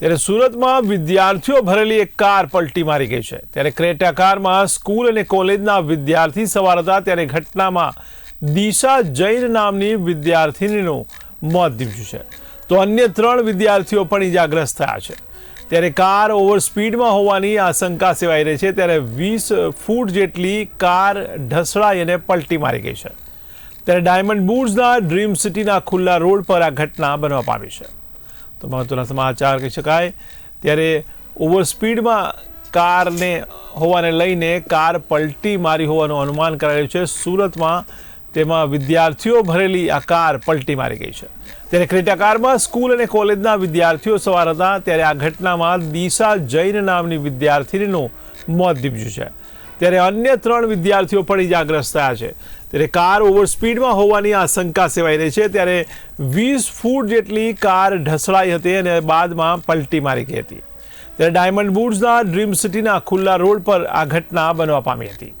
ત્યારે સુરતમાં વિદ્યાર્થીઓ ભરેલી એક કાર પલટી મારી ગઈ છે. ત્યારે ક્રેટા કારમાં સ્કૂલ અને કોલેજના વિદ્યાર્થી સવાર હતા ત્યારે ઘટનામાં દિશા જૈન નામની વિદ્યાર્થિનીનું મોત નીપજ્યું છે. તો અન્ય ત્રણ વિદ્યાર્થીઓ પણ ઇજાગ્રસ્ત થયા છે. ત્યારે કાર ઓવર સ્પીડમાં હોવાની આશંકા સેવાઈ રહી છે. ત્યારે વીસ ફૂટ જેટલી કાર ઢસડાઈ અને પલટી મારી ગઈ છે. ત્યારે ડાયમંડ બુર્સના ડ્રીમ સિટીના ખુલ્લા રોડ પર આ ઘટના બનવા પામી છે. તો મહત્વના સમાચાર કહી શકાય. ત્યારે ઓવર સ્પીડમાં કારને હોવાને લઈને કાર પલટી મારી હોવાનું અનુમાન કરાયું છે. સુરતમાં તેમાં વિદ્યાર્થીઓ ભરેલી આ કાર પલટી મારી ગઈ છે. ત્યારે ક્રેટા કારમાં સ્કૂલ અને કોલેજના વિદ્યાર્થીઓ સવાર હતા. ત્યારે આ ઘટનામાં દિશા જૈન નામની વિદ્યાર્થીનીનું મોત નીપજ્યું છે. ત્યારે અન્ય ત્રણ વિદ્યાર્થીઓ પણ ઇજાગ્રસ્ત થયા છે. ત્યારે કાર ઓવર સ્પીડમાં હોવાની આશંકા સેવાઈ રહી છે. ત્યારે વીસ ફૂટ જેટલી કાર ઢસડાઈ હતી અને બાદમાં પલટી મારી ગઈ હતી. ત્યારે ડાયમંડ બુર્સના ડ્રીમ સિટીના ખુલ્લા રોડ પર આ ઘટના બનવા પામી હતી.